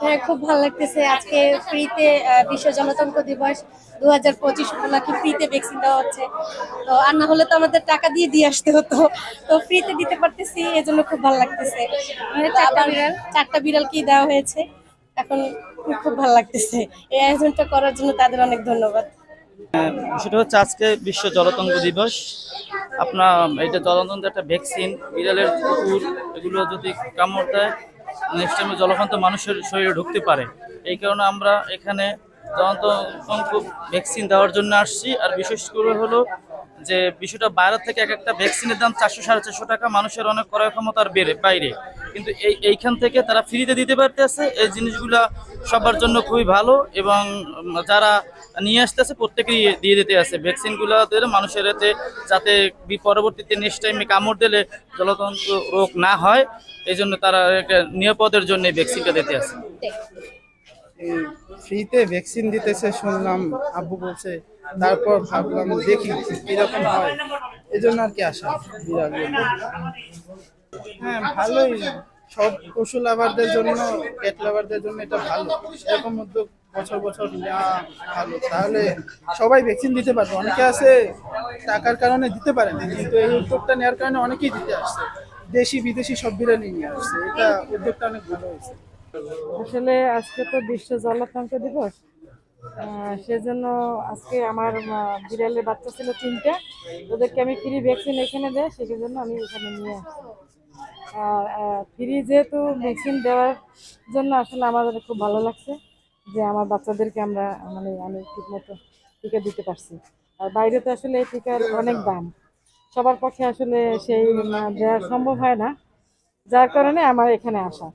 হ্যাঁ খুব ভালো লাগতেছে। আজকে ফ্রিতে বিশ্ব জনতন্ত্র দিবস দু হাজার পঁচিশ উপলক্ষে ফ্রিতে ভ্যাকসিন দেওয়া হচ্ছে। তো আর না হলে তো আমাদের টাকা দিয়ে দিয়ে আসতে হতো। তো ফ্রিতে দিতে পারতেছি এজন্য খুব ভালো লাগতেছে। মানে চারটা বিড়াল। চারটা বিড়ালকেই দেওয়া হয়েছে। এখন খুব খুব ভালো লাগতেছে। এই আয়োজনটা করার জন্য তাদের অনেক ধন্যবাদ। সেটা হচ্ছে আজকে বিশ্ব জলতন্ত্র দিবস। আপনার এটা জলতন্ত্র একটা ভ্যাকসিন বিড়ালের কুকুর এগুলো যদি কামড় দেয় নেক্সট টাইমে জলতন্ত্র মানুষের শরীরে ঢুকতে পারে। এই কারণে আমরা এখানে জলতন্ত্র ভ্যাকসিন দেওয়ার জন্য আসছি। আর বিশেষ করে হলো যে বিষয়টা বাইরে থেকে এক একটা ভ্যাকসিনের দাম চারশো সাড়ে চারশো টাকা, মানুষের অনেক ক্রয় ক্ষমতার বেড়ে বাইরে। কিন্তু এই এইখান থেকে তারা ফ্রিতে দিতে পারতেছে। এই জিনিসগুলা সবার জন্য খুবই ভালো এবং যারা নিয়ে আসতেছে প্রত্যেকেই দিয়ে দিতে আছে। ভ্যাকসিনগুলো দিলে মানুষের এতে যাতে পরবর্তীতে নেক্সট টাইমে কামড় দিলে জলতন্ত্র রোগ না হয়, এই জন্য তারা একটা নিরাপদের জন্য ভ্যাকসিনটা দিতে আছে। ফ্রিতে ভ্যাকসিন দিতেছে শুনলাম, আব্বু বলছে তারপর ভাবলাম দেখি কীরকম হয়। এই জন্য আর কি আসা বিড়াল হ্যাঁ ভালোই। সব পশু লাভারদের জন্য পেট লাভারদের জন্য এটা ভালো। এরকম উদ্যোগ বছর বছর নেওয়া ভালো। তাহলে সবাই ভ্যাকসিন দিতে পারবে। অনেকে আছে, টাকার কারণে দিতে পারে না। কিন্তু এই উদ্যোগটা নেওয়ার কারণে অনেকেই দিতে আসছে। দেশি, বিদেশি সব বিড়ালই নিয়ে আসছে। এটা উদ্যোগটা অনেক ভালো হয়েছে। আসলে আজকে তো বিশ্ব জলতন্ত্র দিবস। সেজন্য আজকে আমার বিড়ালের বাচ্চা ছিল তিনটা। ওদেরকে আমি ফ্রি ভ্যাকসিন এখানে দেয় সেই জন্য আমি এখানে নিয়ে আর ফ্রি যেহেতু ভ্যাকসিন দেওয়ার জন্য আসলে আমাদের খুব ভালো লাগছে যে আমার বাচ্চাদেরকে আমরা মানে আমি ঠিক মতো টিকা দিতে পারছি। আর বাইরে তো আসলে এই টিকার অনেক দাম। সবার পক্ষে আসলে সেই দেওয়া সম্ভব হয় না। যার কারণে আমার এখানে আসা।